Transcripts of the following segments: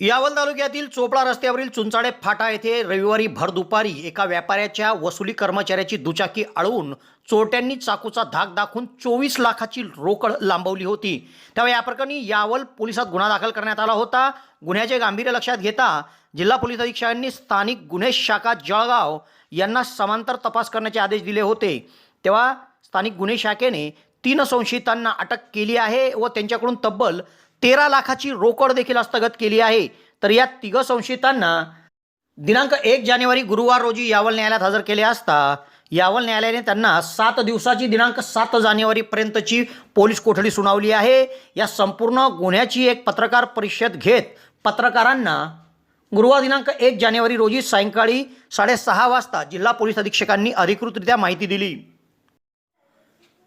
यावल तालुक्यातील चोपडा रस्त्यावरील चुंचाडे फाटा येथे रविवारी भर दुपारी एका व्यापाऱ्याच्या वसुली कर्मचाऱ्याची दुचाकी अळवून चोरट्यांनी चाकूचा धाक दाखवून चोवीस लाखाची रोकड लांबवली होती. तेव्हा या प्रकरणी यावल पोलिसात गुन्हा दाखल करण्यात आला होता. गुन्ह्याचे गांभीर्य लक्षात घेता जिल्हा पोलीस अधीक्षकांनी स्थानिक गुन्हे शाखा जळगाव यांना समांतर तपास करण्याचे आदेश दिले होते. तेव्हा स्थानिक गुन्हे शाखेने तीन संशयितांना अटक केली आहे व त्यांच्याकडून तब्बल तेरा लाखाची रोकड देखील हस्तगत केली आहे. तर या तिघ संशयितांना दिनांक एक जानेवारी गुरुवार रोजी यावल न्यायालयात हजर केले असता यावल न्यायालयाने त्यांना सात दिवसाची दिनांक सात जानेवारीपर्यंतची पोलीस कोठडी सुनावली आहे. या संपूर्ण गुन्ह्याची एक पत्रकार परिषद घेत पत्रकारांना गुरुवार दिनांक एक जानेवारी रोजी सायंकाळी साडेसहा वाजता जिल्हा पोलीस अधीक्षकांनी अधिकृतरित्या माहिती दिली.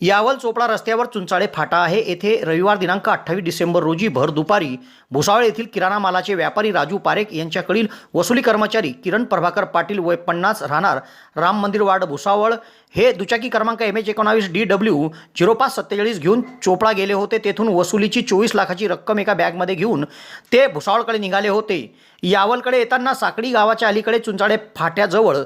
यावल चोपडा रस्त्यावर चुंचाळे फाटा आहे. येथे रविवार दिनांक अठ्ठावीस डिसेंबर रोजी भर दुपारी भुसावळ येथील किराणा मालाचे व्यापारी राजू पारेख यांच्याकडील वसुली कर्मचारी किरण प्रभाकर पाटील वय पन्नास राहणार राम मंदिर वार्ड भुसावळ. हे दुचाकी क्रमांक एम एच एकोणावीस डी डब्ल्यू झिरो पाच सत्तेचाळीस घेऊन चोपडा गेले होते. तेथून वसुलीची चोवीस लाखाची रक्कम एका बॅगमध्ये घेऊन ते भुसावळकडे निघाले होते. यावलकडे येताना साकडी गावाच्या अलीकडे चुंचाळे फाट्याजवळ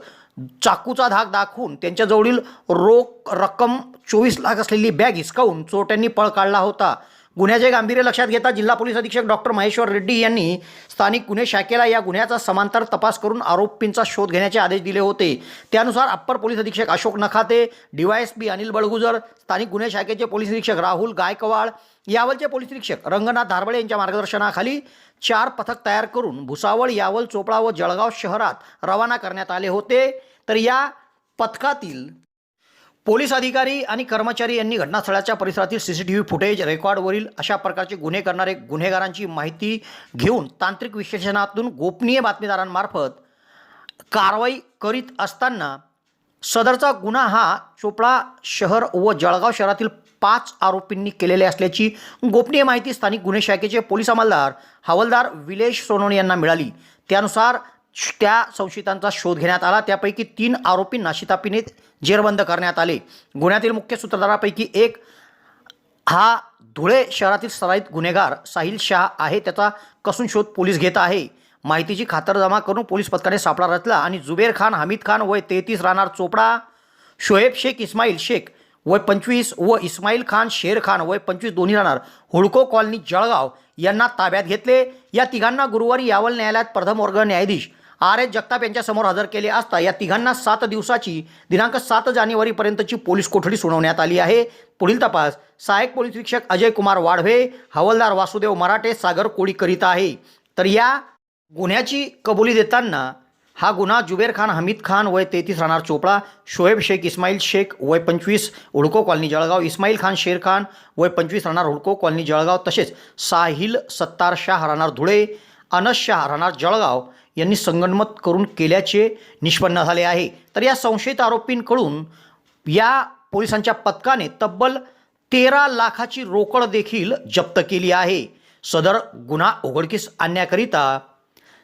चाकूचा धाक दाखवून त्यांच्याजवळील रोख रक्कम चोवीस लाख असलेली बॅग हिसकावून चोरट्यांनी पळ काढला होता. गुन्ह्याचे गांभीर्य लक्षात घेता जिल्हा पोलीस अधीक्षक डॉक्टर महेश्वर रेड्डी यांनी स्थानिक गुन्हे शाखेला या गुन्ह्याचा समांतर तपास करून आरोपींचा शोध घेण्याचे आदेश दिले होते. त्यानुसार अप्पर पोलीस अधीक्षक अशोक नखाते डीवायएसपी अनिल बळगुजर स्थानिक गुन्हे शाखेचे पोलीस अधीक्षक राहुल गायकवाड यावलचे पोलीस निरीक्षक रंगनाथ धारबळे यांच्या मार्गदर्शनाखाली चार पथक तयार करून भुसावळ यावल चोपडा व जळगाव शहरात रवाना करण्यात आले होते. तर या पथकातील पोलीस अधिकारी आणि कर्मचारी यांनी घटनास्थळाच्या परिसरातील C C T V footage रेकॉर्डवरील अशा प्रकारचे गुन्हे करणारे गुन्हेगारांची माहिती घेऊन तांत्रिक विश्लेषणातून गोपनीय बातमीदारांमार्फत कारवाई करीत असताना सदरचा गुन्हा हा चोपडा शहर व जळगाव शहरातील पाच आरोपींनी केलेले असल्याची गोपनीय माहिती स्थानिक गुन्हे शाखेचे पोलीस अंमलदार हवालदार विलेश सोनवणे यांना मिळाली. त्यानुसार त्या संशयितांचा शोध घेण्यात आला. त्यापैकी तीन आरोपींना शितापिनीत जेरबंद करण्यात आले. गुन्ह्यातील मुख्य सूत्रधारापैकी एक हा धुळे शहरातील सराईत गुन्हेगार साहिल शाह आहे. त्याचा कसून शोध पोलीस घेत आहे. माहितीची खातरजमा करून पोलीस पथकाने सापळा रचला आणि जुबेर खान हमीद खान वय तेहतीस राहणार चोपडा शोएब शेख इस्माईल शेख वय पंचवीस व इस्माईल खान शेर खान वय पंचवीस दोन्ही राहणार. हुडको कॉलनी जळगाव यांना ताब्यात घेतले. या तिघांना गुरुवारी यावल न्यायालयात प्रथम वर्ग न्यायाधीश आर एस जगताप यांच्यासमोर हजर केले असता या तिघांना सात दिवसाची दिनांक सात जानेवारीपर्यंतची पोलीस कोठडी सुनावण्यात आली आहे. पुढील तपास सहाय्यक पोलीस निरीक्षक अजय कुमार वाढवे हवालदार वासुदेव मराठे सागर कोळी करीत आहे. तर या गुन्ह्याची कबुली देताना हा गुन्हा जुबेर खान हमीद खान वय तेहतीस राहणार चोपडा शोएब शेख इस्माईल शेख वय पंचवीस हुडको कॉलनी जळगाव इस्माईल खान शेर खान वय पंचवीस राहणार हुडको कॉलनी जळगाव तसेच साहिल सत्तार शाह राहणार धुळे अनस शाह राहणार जळगाव यांनी संगणमत करून केल्याचे निष्पन्न झाले आहे. तर या संशयित आरोपींकडून या पोलिसांच्या पथकाने तब्बल तेरा लाखाची रोकड देखील जप्त केली आहे. सदर गुन्हा उघडकीस आणण्याकरिता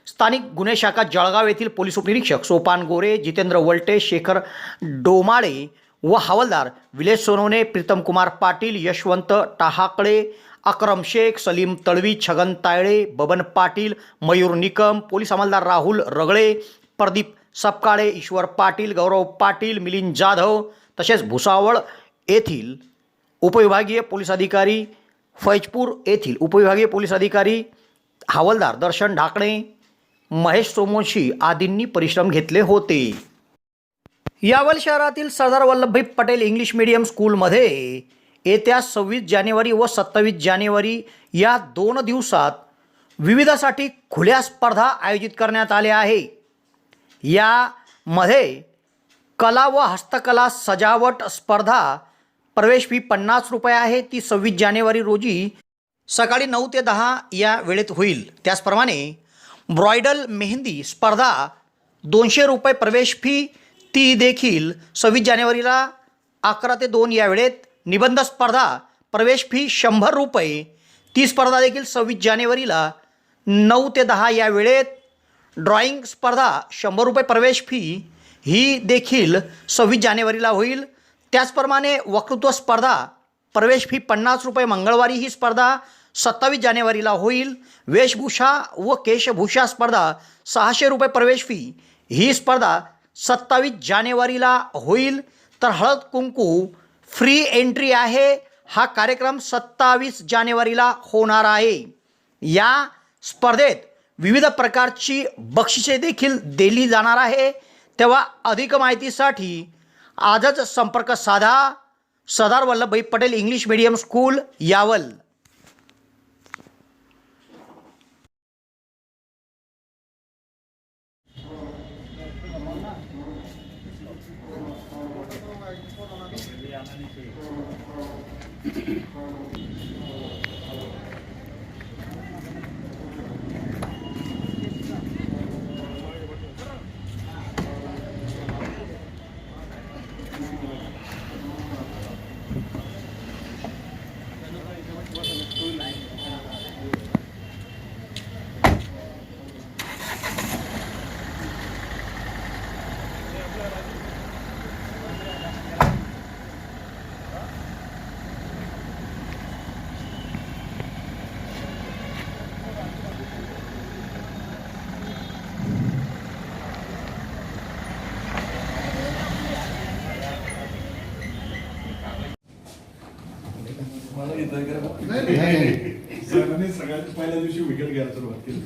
स्थानिक गुन्हे शाखा जळगाव येथील पोलीस उपनिरीक्षक सोपान गोरे जितेंद्र वलटे शेखर डोमाळे व हवालदार विलेश सोनवणे प्रीतम कुमार पाटील यशवंत टाहाकडे अक्रम शेख सलीम तळवी छगन तायळे बबन पाटील मयूर निकम पोलीस अंमलदार राहुल रगळे प्रदीप सपकाळे ईश्वर पाटील गौरव पाटील मिलिंद जाधव तसेच भुसावळ येथील उपविभागीय पोलीस अधिकारी फैजपूर येथील उपविभागीय पोलीस अधिकारी हवालदार दर्शन ढाकणे महेश सोमोशी आदींनी परिश्रम घेतले होते. यावल शहरातील सरदार वल्लभभाई पटेल इंग्लिश मीडियम स्कूलमध्ये येत्या सव्वीस जानेवारी व सत्तावीस जानेवारी या दोन दिवसात विविधासाठी खुल्या स्पर्धा आयोजित करण्यात आल्या आहे. यामध्ये कला व हस्तकला सजावट स्पर्धा प्रवेश फी पन्नास रुपये आहे. ती सव्वीस जानेवारी रोजी सकाळी नऊ ते दहा या वेळेत होईल. त्याचप्रमाणे ब्रॉयडल मेहंदी स्पर्धा दोनशे रुपये प्रवेश फी ती देखील सव्वीस जानेवारीला अकरा ते दोन या वेळेत निबंध स्पर्धा प्रवेश फी शंभर रुपये. ती स्पर्धा देखील सव्वीस जानेवारीला नऊ ते दहा या वेळेत. ड्रॉइंग स्पर्धा शंभर रुपये प्रवेश फी ही देखील सव्वीस जानेवारीला होईल. त्याचप्रमाणे वक्तृत्व स्पर्धा प्रवेश फी पन्नास रुपये मंगळवारी ही स्पर्धा सत्तावीस जानेवारीला होईल. वेशभूषा व केशभूषा स्पर्धा सहाशे रुपये प्रवेश फी ही स्पर्धा सत्तावीस जानेवारीला होईल. तर हळद कुंकू फ्री एंट्री आहे. हा कार्यक्रम सत्तावीस जानेवारीला होणार आहे. या स्पर्धेत विविध प्रकारची बक्षिसे देखील दिली जाणार आहे. तेव्हा अधिक माहितीसाठी आजच संपर्क साधा. Sardar Vallabhbhai Patel English medium school Yawal. అన్న नाही सगळ्यात पहिल्या दिवशी विकेट घ्यायला सुरुवात केली.